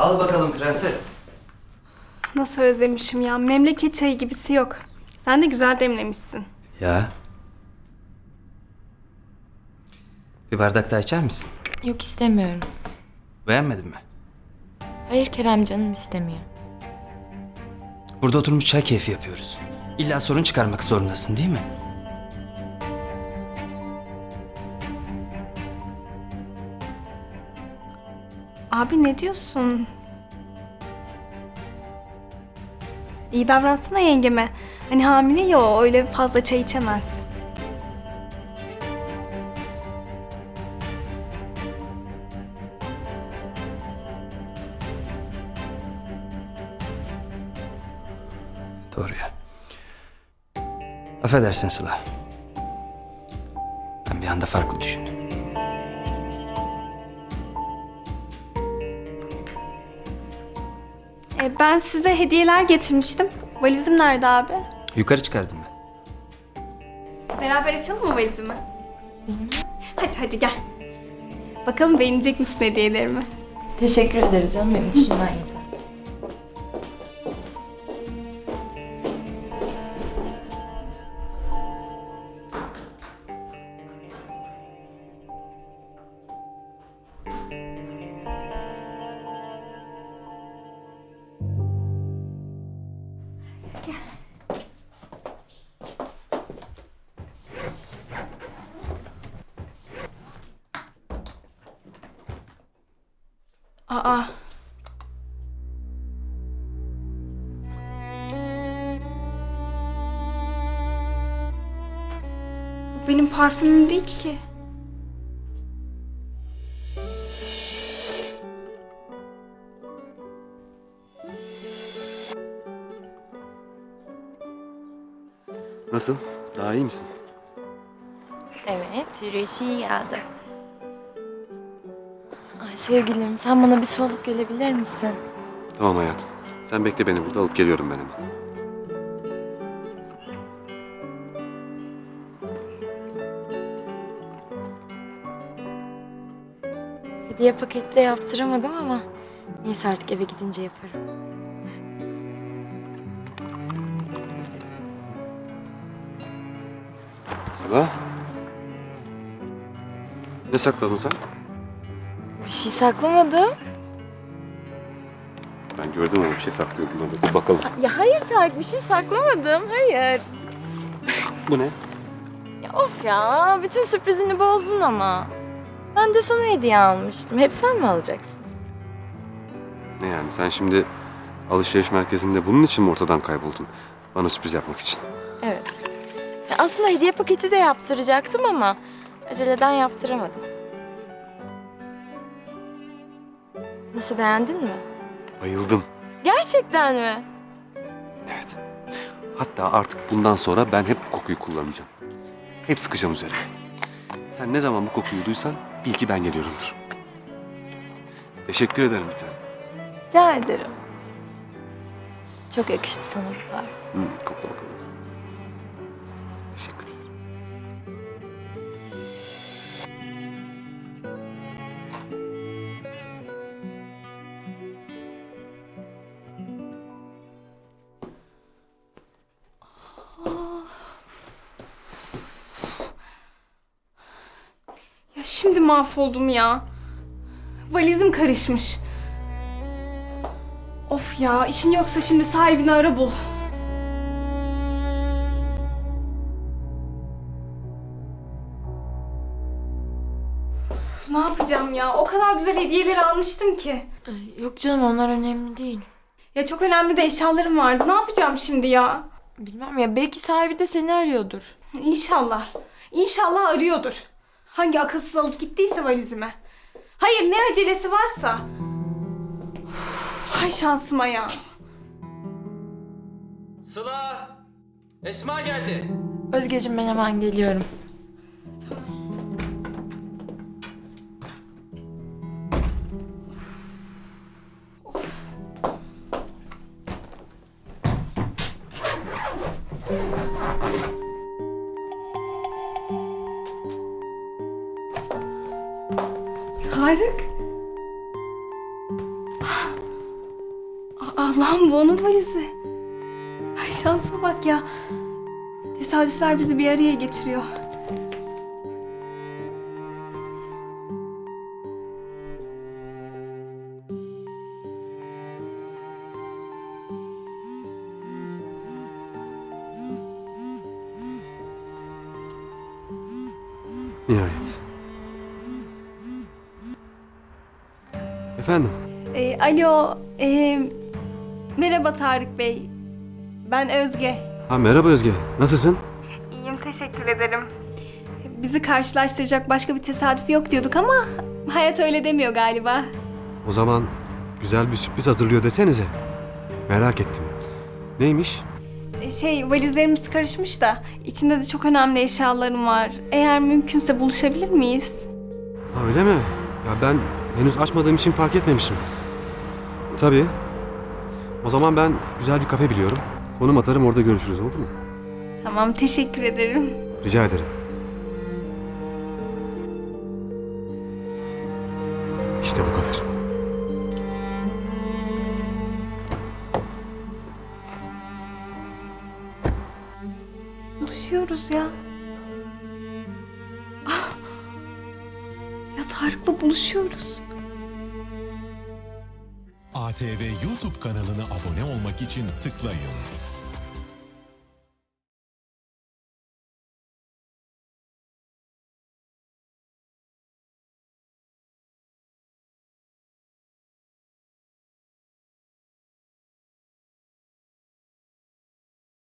Al bakalım prenses. Nasıl özlemişim ya. Memleket çayı gibisi yok. Sen de güzel demlemişsin. Ya. Bir bardak daha içer misin? Yok istemiyorum. Beğenmedin mi? Hayır Kerem canım istemiyor. Burada oturmuş çay keyfi yapıyoruz. İlla sorun çıkarmak zorundasın değil mi? Abi ne diyorsun? İyi davransana yengeme. Hani hamile ya o öyle fazla çay içemez. Doğru ya. Affedersin Sıla. Ben bir anda farklı düşündüm. E, ben size hediyeler getirmiştim. Valizim nerede abi? Yukarı çıkardım ben. Beraber açalım mı valizimi? Hadi hadi gel. Bakalım beğenecek misin hediyelerimi? Teşekkür ederiz canım benim şundan yeter. Aa. Bu benim parfümüm değil ki. Nasıl? Daha iyi misin? Evet yürüyüş iyi geldi. Ay sevgilim sen bana bir su alıp gelebilir misin? Tamam hayatım. Sen bekle beni burada alıp geliyorum ben hemen. Hediye paketi de yaptıramadım ama neyse artık eve gidince yaparım. Sıla. Ne sakladın sen? Saklamadım. Ben gördüm ama bir şey saklıyordun orada. Bir bakalım. Ya hayır Tarık bir şey saklamadım. Hayır. Bu ne? Ya of ya bütün sürprizini bozdun ama. Ben de sana hediye almıştım. Hep sen mi alacaksın? Ne yani sen şimdi alışveriş merkezinde bunun için mi ortadan kayboldun? Bana sürpriz yapmak için. Evet. Ya aslında hediye paketi de yaptıracaktım ama aceleden yaptıramadım. Nasıl beğendin mi? Bayıldım. Gerçekten mi? Evet. Hatta artık bundan sonra ben hep bu kokuyu kullanacağım. Hep sıkacağım üzerine. Sen ne zaman bu kokuyu duysan bil ki ben geliyorumdur. Teşekkür ederim bir tane. Rica ederim. Çok yakıştı sana bu parfüm. Hı, kokla bakalım. Ya şimdi mahvoldum ya. Valizim karışmış. Of ya işin yoksa şimdi sahibini ara bul. Ne yapacağım ya? O kadar güzel hediyeler almıştım ki. Yok canım onlar önemli değil. Ya çok önemli de eşyalarım vardı. Ne yapacağım şimdi ya? Bilmem ya belki sahibi de seni arıyordur. İnşallah. İnşallah arıyordur. Hangi akılsız alıp gittiyse valizime. Hayır ne acelesi varsa. Uf, hay şansıma ya. Sıla! Esma geldi. Özgeciğim ben hemen geliyorum. Tarık. A- Allah'ım bu onun valizi. Ay şansa bak ya. Tesadüfler bizi bir araya getiriyor. Nihayet. Efendim? Ee, alo, ee, merhaba Tarık Bey. Ben Özge. Ha merhaba Özge. Nasılsın? İyiyim, teşekkür ederim. Bizi karşılaştıracak başka bir tesadüf yok diyorduk ama hayat öyle demiyor galiba. O zaman güzel bir sürpriz hazırlıyor desenize. Merak ettim. Neymiş? Ee, Şey, valizlerimiz karışmış da içinde de çok önemli eşyalarım var. Eğer mümkünse buluşabilir miyiz? Ha öyle mi? Ya ben henüz açmadığım için fark etmemişim. Tabii. O zaman ben güzel bir kafe biliyorum. Konum atarım orada görüşürüz oldu mu? Tamam, teşekkür ederim. Rica ederim. İşte bu kadar. Buluşuyoruz ya. Tarık'la buluşuyoruz. ATV YouTube kanalına abone olmak için tıklayın.